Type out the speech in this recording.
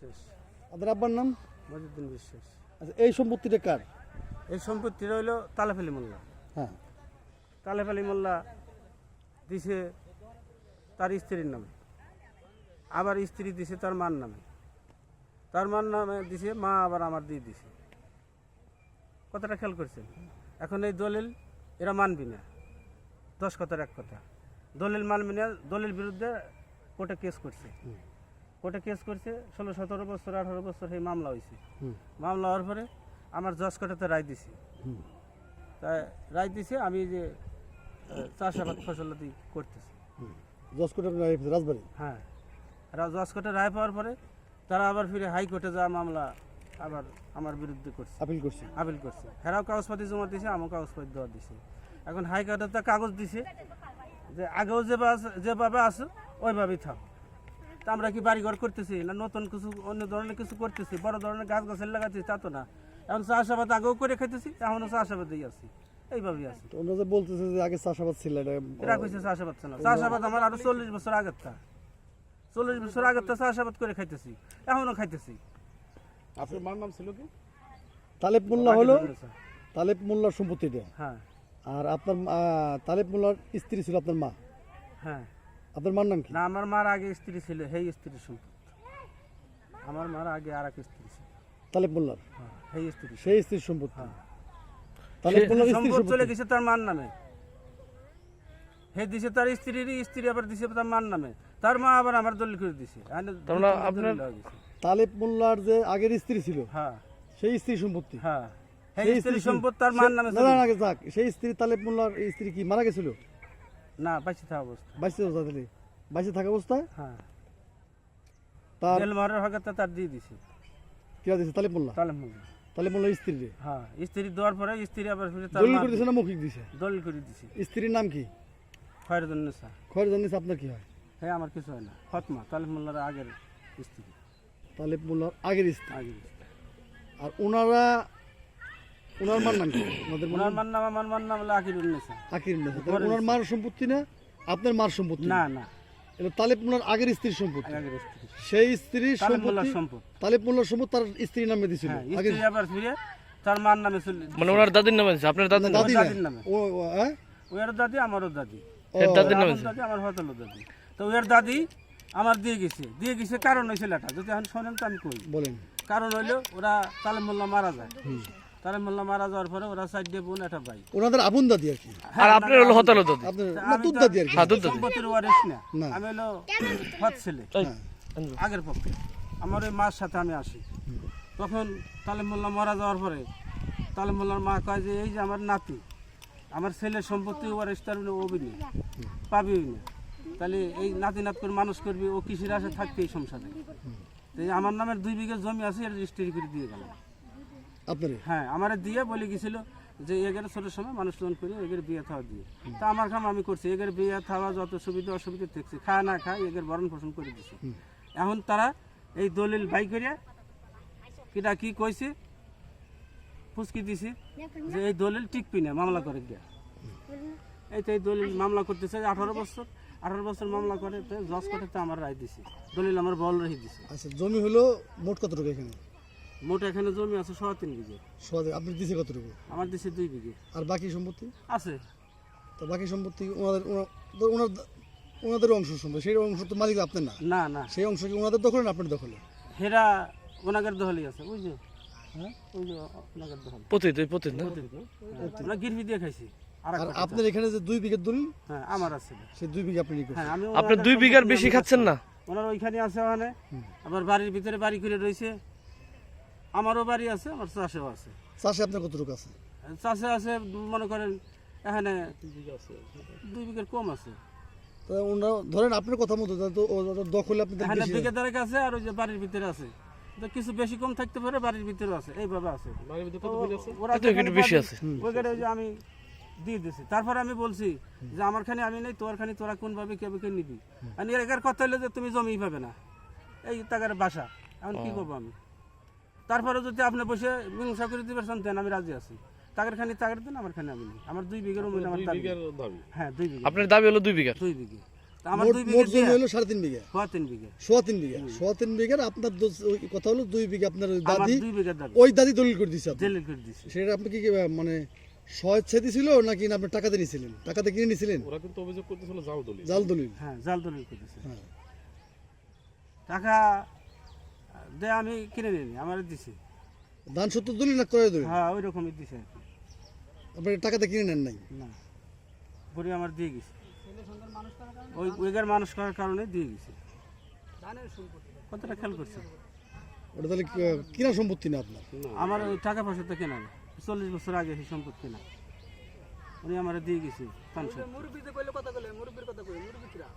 বিশ্বাস। আপনার আব্বার নাম? মজিউদ্দিন বিশ্বাস। আচ্ছা এই সম্পত্তিটা কার? এই সম্পত্তি রইল তালেফালি মোল্লা। হ্যাঁ। তালেফালি মোল্লা দিছে তার স্ত্রীর নামে। আবার স্ত্রী দিছে তার মার নামে। তার মার নামে দিছে মা আবার আমার দিয়ে দিছে। কথাটা খেয়াল করছেন? এখন এই দলিল এরা মানবি না। দশ কথার এক কথা। দলিল মানবি না দলিল বিরুদ্ধে কোর্টে কেস করছে। কোর্টে কেস করছে ষোলো সতেরো বছর আঠারো বছর এই মামলা হয়েছে। মামলা হওয়ার পরে আমার জজ কোর্টেতে রায় দিছি। তাই রায় দিছে আমি যে চাষাবাদ ফসলাদি করতেছি। জজ কোর্টে আপনার রায়- রাজবাড়ি? হ্যাঁ। জজ কোর্টে রায় পাওয়ার পরে তারা আবার ফিরে হাইকোর্টে যাওয়া মামলা আবার আমার বিরুদ্ধে করছে। আপিল করছে? আপিল করছে। হেরাও কাগজপাতি জমা দিছে আমার কাগজপাতি দেওয়া দিছে। এখন হাইকোর্টে তো কাগজ দিছে যে আগেও যেভাবে যেভাবে আছে ওইভাবেই থাক। তা আমরা কি বাড়িঘর করতেছি? না নতুন কিছু অন্য ধরনের কিছু করতেছি? বড় ধরনের গাছ গাছের লাগাচ্ছি তা তো না। এখন চাষাবাদ আগেও করে খাইতেছি এখনও চাষাবাদেই আছি। এইভাবেই আছি। তো ওনারা যে বলতেছে যে আগে চাষাবাদ ছিল এটা এরা কইছে চাষাবাদ ছিল। চাষাবাদ আমার আরও চল্লিশ বছর আগের তা চল্লিশ বছর আগের তা চাষাবাদ করে খাইতেছি এখনও খাইতেছি। আপনার মার নাম ছিল কি? তালেব মোল্লা হলো? তালেব মোল্লার সম্পত্তিটা। হ্যাঁ। আর আপনার আহ, তালেব মোল্লার স্ত্রী ছিল আপনার মা। হ্যাঁ। আপনার মার নাম কি? না আমার মার আগে স্ত্রী ছিল সেই স্ত্রীর সম্পদ আমার মার আগে আর এক স্ত্রী ছিল। তালেব মোল্লার হ্যাঁ সেই স্ত্রী সেই স্ত্রীর সম্পত্তি হ্যাঁ। তালেব মোল্লার স্ত্রীর সম্পদ চলে গেছে তার মার নামে। হে দিছে তার স্ত্রীর স্ত্রী আবার দিছে তার মার নামে। তার মা আবার আমার দলিল করে দিছে। আপনার-। তালেব মোল্লার যে আগের স্ত্রী ছিল হ্যাঁ। সেই স্ত্রীর সম্পত্তি? হ্যাঁ। সেই স্ত্রী- সম্পদ তার মার নামে না, না, গেছে। যাক। সেই স্ত্রী তালেব মোল্লার স্ত্রী কি মারা গেছিল? না পাইছে থাকা অবস্থা। বাইশে অবস্থা তাহলে? বাইশে থাকা অবস্থায় হ্যাঁ। তার জেল মারের হকে তার দিয়ে দিছে। কি তালেব মোল্লা? তাহলে মুগি। তালেব মোল্লার স্ত্রী হ্যাঁ স্ত্রী দেওয়ার পরে স্ত্রী আবার ফিরে তার দলিল করে দিছে না মৌখিক দিছে? দলিল করে দিছে। স্ত্রীর নাম কি? আপনার কি হয়? হ্যাঁ আমার কিছু হয় না। ফতমা তালিম মোল্লার আগের স্ত্রী। তালেব মোল্লার আগের স্ত্রী। আগের। আর ওনারা ওনার মার নাম কি? ওনাদের ওনার মার নাম আমার মার নাম হলো তাহলে ওনার মার সম্পত্তি না? আপনার মার সম্পত্তি না? না এটা তালেব মোল্লার আগের স্ত্রীর সম্পত্তি। আগের স্ত্রী। সেই স্ত্রীর সম্পত্তি তালেব মোল্লার সম্পত্তি তার স্ত্রীর নামে দিছিল। হ্যাঁ আগে স্ত্রী আবার ফিরে তার মার নামে চলে মানে ওনার দাদির নামে আছে আপনার দাদির নামে? দাদির নামে। ও ও, হ্যাঁ? ওর দাদি আমারও দাদি। এর দাদির নামে দাদি আমার হতলো দাদি। তো ওর দাদি আমার দিয়ে গেছে। দিয়ে গেছে কারণ হয়েছে লেটা যদি এখন শোনেন তো আমি কই। বলেন। কারণ হইল ওরা তালে মোল্লা মারা যায়। তালে মোল্লা মারা যাওয়ার পরে ওরা সাইড দিয়ে বোন একটা ভাই ওনাদের আপন দাদি আর কি? আর আপনার হলো হতালো দাদি। আপনার না দুধ দাদি আর কি? হ্যাঁ দুধ দাদি। সম্পত্তির ওয়ারিস না। আমি হলো হত ছেলে। আগের পক্ষে। আমার ওই মার সাথে আমি আসি। তখন তালে মোল্লা মারা যাওয়ার পরে তালে মোল্লার মা কয় যে এই যে আমার নাতি আমার ছেলের সম্পত্তি ওয়ারিস তার অবি না পাবি না। তাহলে এই নাতি নাত করে মানুষ করবি ও কৃষির আসে থাকবে এই সংসারে। এই আমার নামের দুই বিঘা জমি আছে এটা রেজিস্ট্রি করে দিয়ে গেলাম। আপনারে? হ্যাঁ আমার দিয়ে বলে গেছিল যে এগের ছোটোর সময় মানুষ লোন করে এগের বিয়ে থাওয়া দিয়ে। তা আমার কাম আমি করছি এগের বিয়ে থাওয়া যত সুবিধা অসুবিধা দেখছি খায় না খায় এগের ভরণ পোষণ করে দিছি। এখন তারা এই দলিল বাই করে কিটা কি কইছে? ফুসকি দিছি যে এই দলিল টিকবি না মামলা করে গিয়া। এই তো এই দলিল মামলা করতেছে আঠারো বছর আঠারো বছর মামলা করে জজ কোর্টে তো আমার রায় দিছি। দলিল আমার বল রেখে দিছে। আচ্ছা জমি হলো মোট কতটুকু এখানে? মোট এখানে জমি আছে সোয়া তিন বিঘে। সোয়াদে আপনি দিছে কতটুকু? আমার দিছে দুই বিঘে। আর বাকি সম্পত্তি? আছে। তো বাকি সম্পত্তি ওনাদের ওনা- ওনার ওনাদের অংশ সম্পত্তি সেই অংশ তো মালিক আপনার না? না না। সেই অংশ কি ওনাদের দখলে না আপনার দখলে? হেরা ওনাগের দহলি আছে বুঝছ হ্যাঁ। আপনার এখানে যে দুই বিঘের দলিল হ্যাঁ আমার আছে। সেই দুই বিঘা আপনি হ্যাঁ আমি আপনি ওনাদের দুই বিঘার বেশি খাচ্ছেন না? ওনার ওইখানে আছে ওখানে। আবার বাড়ির ভিতরে বাড়ি করে রয়েছে। আমারও বাড়ি আছে আমার চাষেও আছে। চাষে আপনার কতটুকু আছে? চাষে আছে মনে করেন এখানে দুই বিঘের কম আছে। তা ওনারা ধরেন আপনার কথা মতো তো ও- দখলে আপনাদের এখানে আর ওই যে বাড়ির ভিতরে আছে। তো কিছু বেশি কম থাকতে পারে বাড়ির ভিতরেও আছে এইভাবে আছে। ওরা একটু বেশি আছে। ওই গাড়ি যে আমি দিয়ে দিছি। তারপরে আমি বলছি যে আমার খানি আমি নেই তোর খানি তোরা কোন ভাবে কে কে নিবি? আর এর কথা হলো যে তুমি জমি পাবে না। এই তাগার বাসা। এখন কি করব আমি? তারপরে যদি আপনি বসে মিংসা করে দিবে দেন আমি রাজি আছি। তাগের খানি তাগের দেন আমার খানি আমি আমার দুই বিঘের জমি আমার দাবি। হ্যাঁ দুই বিঘে আপনার দাবি হলো দুই বিঘার? দুই বিঘে। আমার দুই মোট হলো সাড়ে তিন বিঘা। তিন বিঘে। সোয়া তিন বিঘা। সোয়া তিন বিঘার আপনার ওই কথা হলো দুই বিঘা আপনার দাদি বিঘা ওই দাদি দলিল করে সেটা আপনি কি কি, মানে স্বেচ্ছা দিছিল নাকি আপনি টাকাতে নিয়েছিলেন টাকাতে কিনে নিয়েছিলেন ওরা কিন্তু অভিযোগ করতেছিল জাল দলিল। জাল দলিল। হ্যাঁ জাল দলিল করে হ্যাঁ। টাকা দে আমি কিনে নিনি আমার দিছি। ধান সত্তর দলিল না ক্রয় দলিল হ্যাঁ ওই রকমই দিছে আর কি। আপনি টাকাতে কিনে নেন নাই? না। পরে আমার দিয়ে গেছে। ওই ওইগার মানুষ করার কারণে দিয়ে গেছে। কতটা খেয়াল করছে ওটা তাহলে কিনা সম্পত্তি না আপনার? আমার ওই টাকা পয়সা তো কেনা না চল্লিশ বছর আগে সেই সম্পত্তি না উনি আমার দিয়ে গেছে পাঁচশো মুরব্বীতে কইলে কথা কইলে মুরব্বীর কথা কই মুরব্বী কিরা?